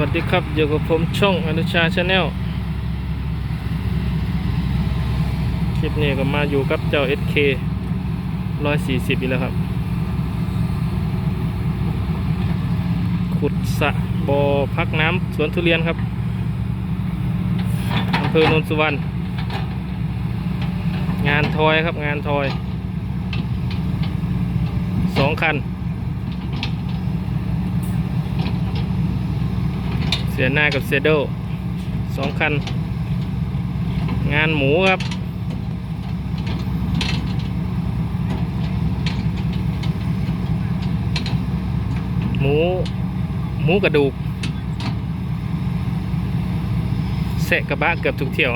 วัสดีครับอยู่กับผมช่องอนุชาชาแนลคลิปนี้ก็มาอยู่กับเจ้า SK 140อีกแล้วครับ ขุดสะบ่อพักน้ำสวนทุเรียนครับอำเภอโนนสุวรรณงานทอยครับงานทอยสองคัน สียหน้ากับเซโดสองคัน งานหมูครับ หมู หมูกระดูกเสะกระบะเกือบทุกเที่ยว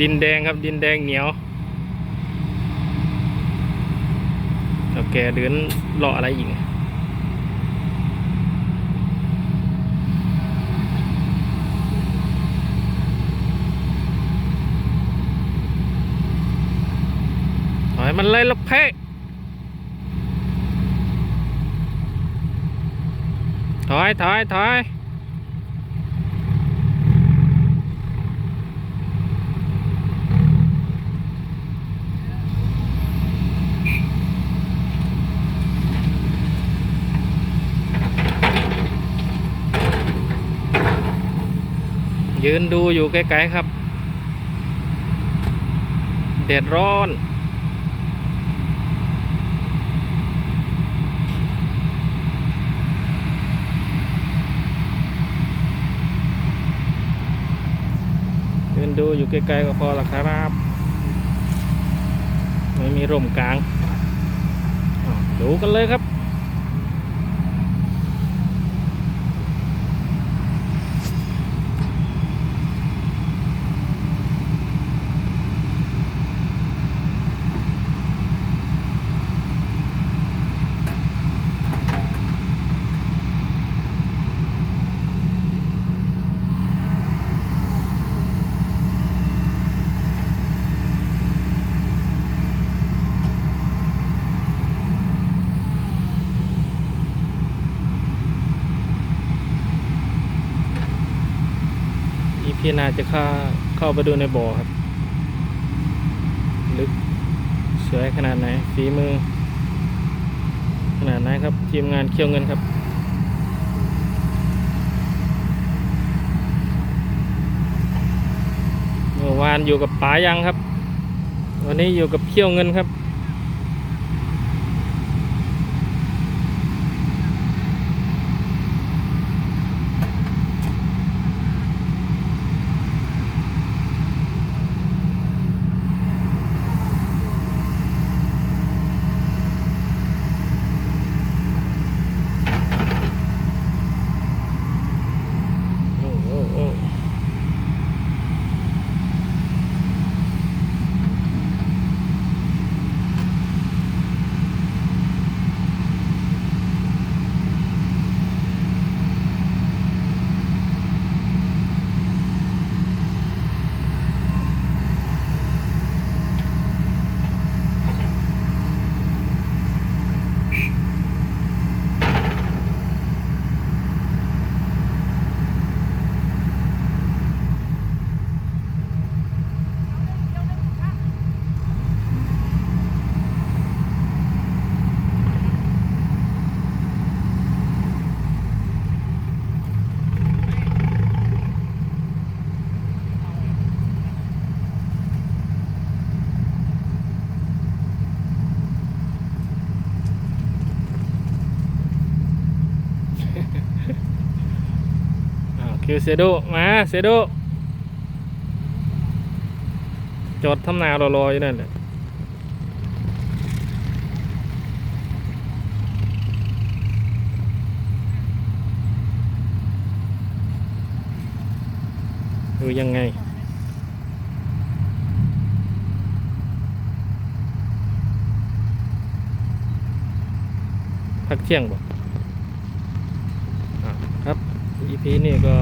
ดินแดงครับดินแดงเหนียวแล้วแกเดินเลาะอะไรอีก มันเลยลูกเพ่ถอยถอยถอยยืนดูอยู่ไกลๆครับ เด็ดร้อน ยืนดูอยู่ไกลๆก็พอละครับ ไม่มีร่มกลาง ดูกันเลยครับ อี พีหนาจะเข้าเข้าไปดูในบ่อครับ ลึกสวยขนาดไหนฝีมือ ขนาดไหนครับ ทีมงานเคี่ยวเงินครับเมื่อวานอยู่กับป๋ายังครับ วันนี้อยู่กับเคี่ยวเงินครับ โอ้โอ้โอ้อ้าว คิวเซโดมาเซโดจอดทำนารอๆอยู่นั่นแหละดูยังไงพักเที่ยงบ่อะครับ EP นี่ก็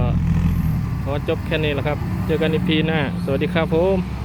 ขอจบแค่นี้แหละครับ เจอกัน EP หน้า สวัสดีครับผม